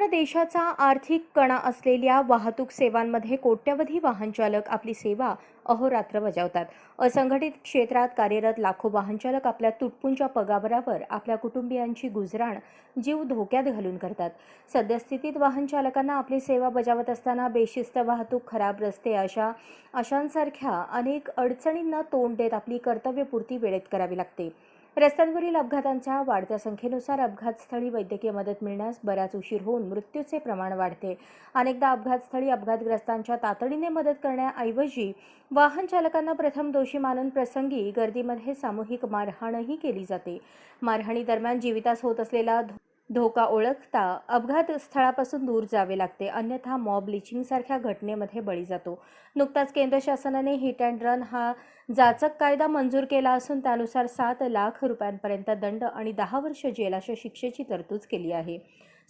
संपूर्ण देशाचा आर्थिक कणा असलेल्या वाहतूक सेवांमध्ये कोट्यवधी वाहनचालक आपली सेवा अहोरात्र बजावतात. असंघटित क्षेत्रात कार्यरत लाखो वाहनचालक आपल्या तुटपुंच्या पगारावर आपल्या कुटुंबियांची गुजराण जीव धोक्यात घालून करतात. सद्यस्थितीत वाहनचालकांना आपली सेवा बजावत असताना बेशिस्त वाहतूक खराब रस्ते अशा अशांसारख्या अनेक अडचणींना तोंड देत आपली कर्तव्यपूर्ती वेळेत करावी लागते. रस्त्यांवरील अपघातांच्या वाढत्या संख्येनुसार अपघातस्थळी वैद्यकीय मदत मिळण्यास बराच उशीर होऊन मृत्यूचे प्रमाण वाढते. अनेकदा अपघातस्थळी अपघातग्रस्तांच्या तातडीने मदत करण्याऐवजी वाहन चालकांना प्रथम दोषी मानून प्रसंगी गर्दीमध्ये सामूहिक मारहाणही केली जाते. मारहाणीदरम्यान जीवितास होत असलेला धोका ओळखता अपघात स्थळापासून दूर जावे लागते. अन्यथा मॉब लिचिंगसारख्या घटनेमध्ये बळी जातो. नुकताच केंद्र शासनाने हिट अँड रन हा जाचक कायदा मंजूर केला असून त्यानुसार सात लाख रुपयांपर्यंत दंड आणि दहा वर्ष जेल अशा शिक्षेची तरतूद केली आहे.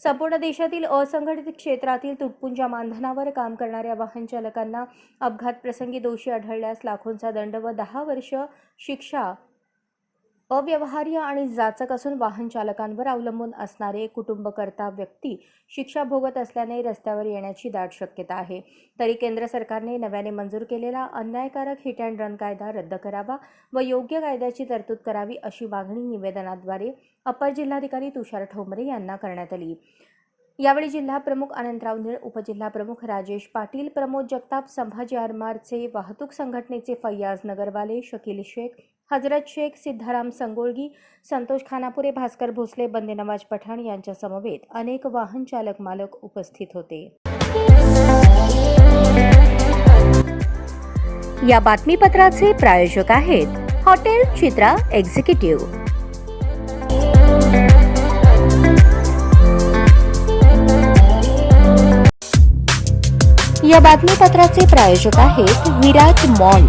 संपूर्ण देशातील असंघटित क्षेत्रातील तुटपुंच्या मानधनावर काम करणाऱ्या वाहन चालकांना अपघात प्रसंगी दोषी आढळल्यास लाखोंचा दंड व दहा वर्ष शिक्षा अव्यवहार्य आणि जाचक असून वाहन चालकांवर अवलंबून असणारे कुटुंबकर्ता व्यक्ती शिक्षा भोगत असल्याने रस्त्यावर येण्याची दाट शक्यता आहे. तरी केंद्र सरकारने नव्याने मंजूर केलेला अन्यायकारक हिट अँड रन कायदा रद्द करावा व योग्य कायद्याची तरतूद करावी अशी मागणी निवेदनाद्वारे अपर जिल्हाधिकारी तुषार ठोंबरे यांना करण्यात आली. यावेळी जिल्हा प्रमुख अनंतराव निळ उपजिल्हा प्रमुख राजेश पाटील प्रमोद जगताप संभाजी आरमारचे वाहतूक संघटनेचे फैयाज नगरवाले शकील शेख हजरत शेख सिद्धाराम संगोळगी संतोष खानापुरे भास्कर भोसले बंदे नवाज पठाण यांच्या समवेत अनेक वाहन चालक मालक उपस्थित होते. या बातमीपत्राचे प्रायोजक आहेत हॉटेल चित्रा एक्झिक्युटिव्ह. या बातमीपत्राचे प्रायोजक आहेत विराट मॉल.